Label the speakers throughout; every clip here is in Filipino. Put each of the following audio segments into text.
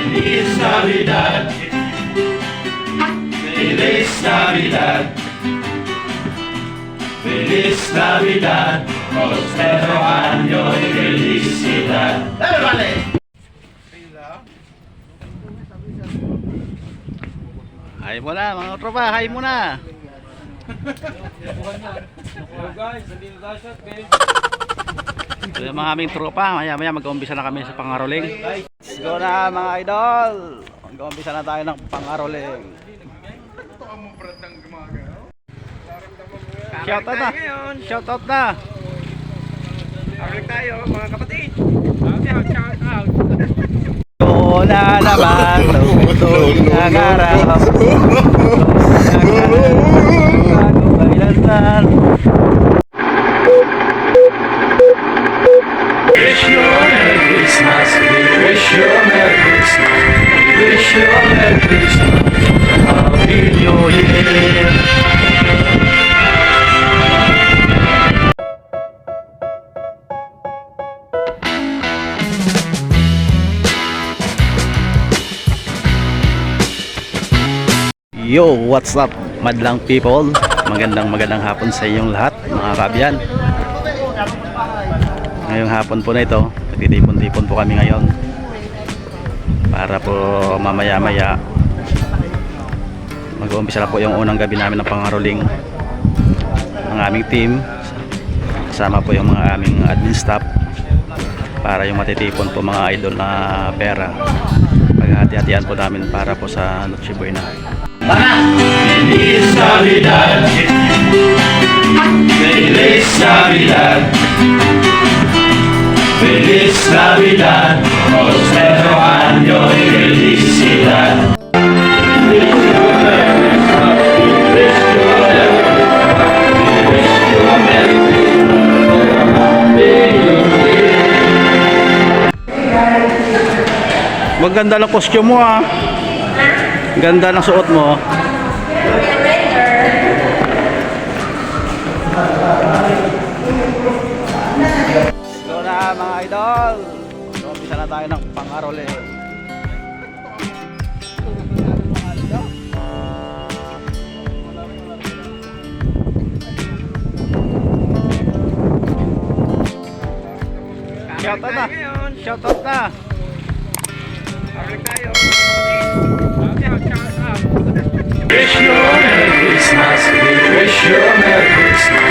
Speaker 1: Feliz Navidad. Feliz Navidad. Feliz Navidad. Prospero año y felicidad.
Speaker 2: Hay mo na mga tropa, hay mo na. Ito yung mga aming tropa, maya maya mag-umpisa na kami sa pangaroling. Let's go na mga idol. Mag-umpisa na tayo ng pangaroling. Shout out na. Shout out na.
Speaker 3: Awalik tayo mga kapatid. Shout shout out.
Speaker 2: Wala naman tutulog ng araw. Yo, what's up, madlang people? Magandang magandang hapon sa inyong lahat, mga kabyan. Ngayong hapon po na ito, nagtitipon-tipon po kami ngayon. Para po mamaya-maya mag-uumpisa na po yung unang gabi namin ng pangaroling ng aming team. Kasama po yung mga aming admin staff para yung matitipon po mga idol na pera. Paghati-hatian po namin para po sa Noche Buena.
Speaker 1: Feliz Navidad. Feliz Navidad. Feliz Navidad. Prospero año y felicidad.
Speaker 2: Maganda ng costume mo ah. Ganda ng suot mo. Go na mga idol. Umpisa na tayo ng pangarole. Shout out na. Shout out na.
Speaker 1: Wish you a Merry Christmas.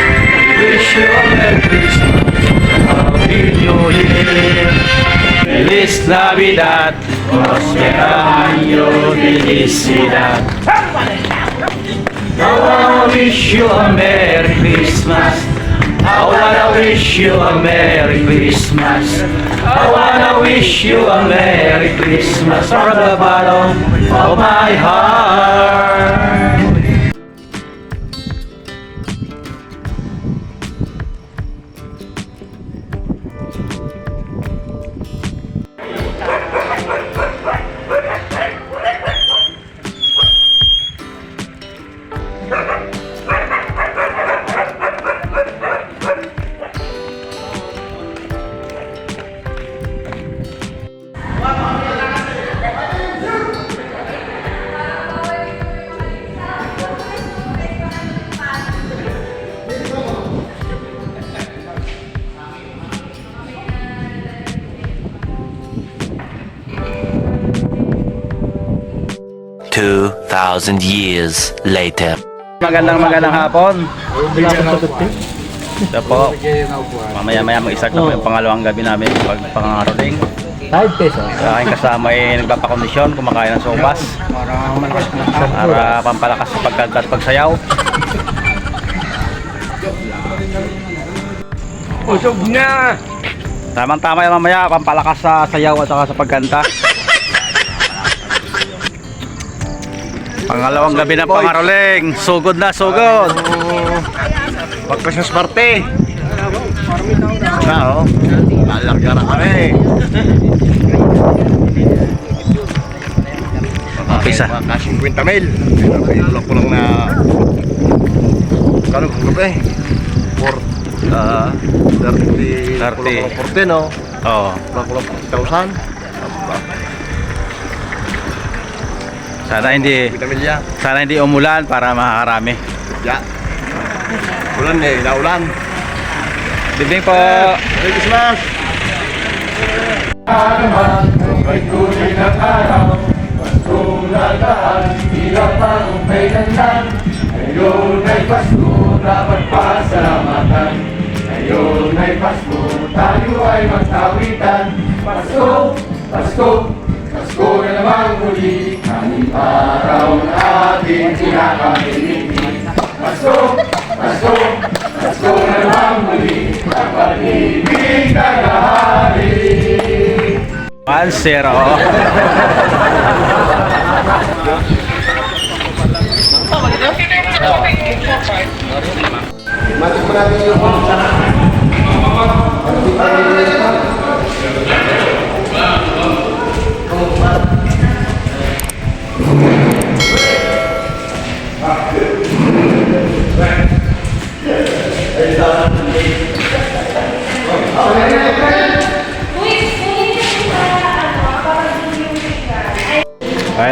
Speaker 1: Wish you a Merry Christmas. Happy New Year. Feliz Navidad. Prospera año felicidad. I wanna wish you a Merry Christmas. I wanna wish you a Merry Christmas. I wanna wish you a Merry Christmas from the bottom of my heart.
Speaker 4: Two thousand years later.
Speaker 2: Magandang magandang hapon. Ito po. Mamaya maya mag-start na po yung pangalawang gabi namin pag pangaroling.
Speaker 5: 5 pesos.
Speaker 2: Sa aking kasama ay nagpapakondisyon, kumakain ng sopas. Para pampalakas sa pagkanta at pagsayaw.
Speaker 3: Usog na.
Speaker 2: Tamang-tama yan mamaya, pampalakas sa sayaw at saka sa pagkanta. Pangalawang gabi ng pangaroling. Sugod na, sugod.
Speaker 5: Pag-Christmas party. Sa oh. Lalagyan kami.
Speaker 2: Umpisa.
Speaker 5: Kasing 50 mil. Pinulak ko lang na... Kano kung gabi? 4... Ah... 30...
Speaker 2: 30.
Speaker 5: Kulang-kulang 40 no?
Speaker 2: Oo.
Speaker 5: Kulang-kulang 40,000.
Speaker 2: Sana hindi
Speaker 5: Pitamilya.
Speaker 2: sana hindi umulan para makakarami.
Speaker 5: Ya. Ulan eh, naulan.
Speaker 2: Bibing po.
Speaker 5: Merry Christmas!
Speaker 1: May tuloy ng araw Paskong nagaan Hirap ang may landan Ngayon ay Pasko Dapat pasalamatan Ngayon ay Pasko Tayo ay magtawitan Pasko, Pasko Pasko na naman muli Ang araw na ating pinakabiniti Pasko, Pasko Pasko na naman muli Ang pag-ibig tagahari
Speaker 2: 1-0.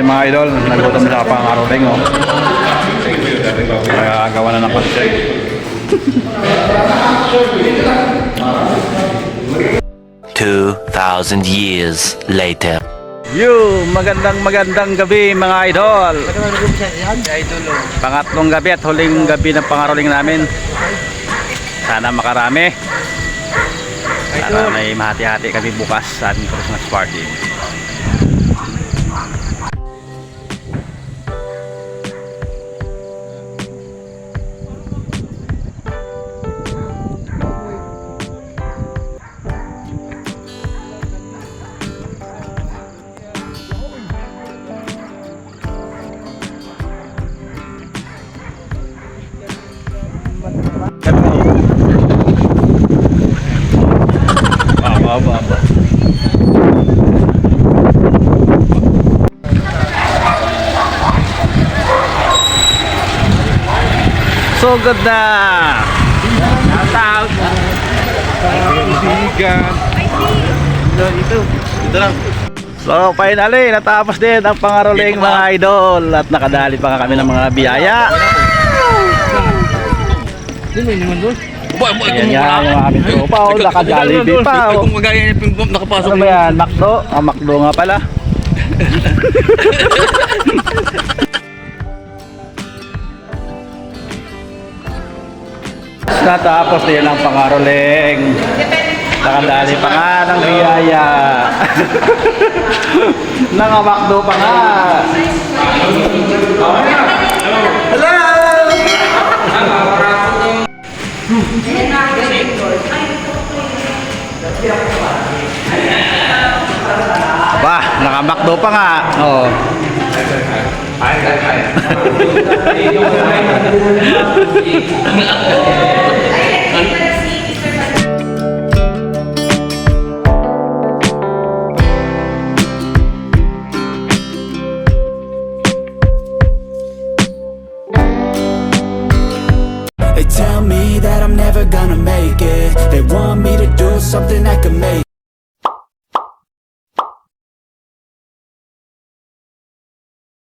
Speaker 2: mga idol, nagutom na pa ang aroling oh. Kaya gawa na ng pansay.
Speaker 4: Two thousand years later.
Speaker 2: Yo, magandang magandang gabi mga idol. Pangatlong gabi at huling gabi ng pangaroling namin. Sana makarami. Sana may mahati-hati kami bukas sa aming Christmas party. So good na! Tawag!
Speaker 5: Dito lang.
Speaker 2: So finally, natapos din ang pangaroling mga idol at nakadali pa kami ng mga biyaya. Yan yan yung aming tropa, oh, naka-Jollibee pa.
Speaker 3: Kung magaya yung nakapasok
Speaker 2: Ano ba yan? Macdo? Ah, Macdo nga pala. Natapos din ang pangaroling. Nakadali pa nga ng biyaya. Nangamakdo pa nga. Aba, nakamakdo pa nga. Oo.
Speaker 6: They They tell me that I'm never gonna make it. They want me to do something that can make.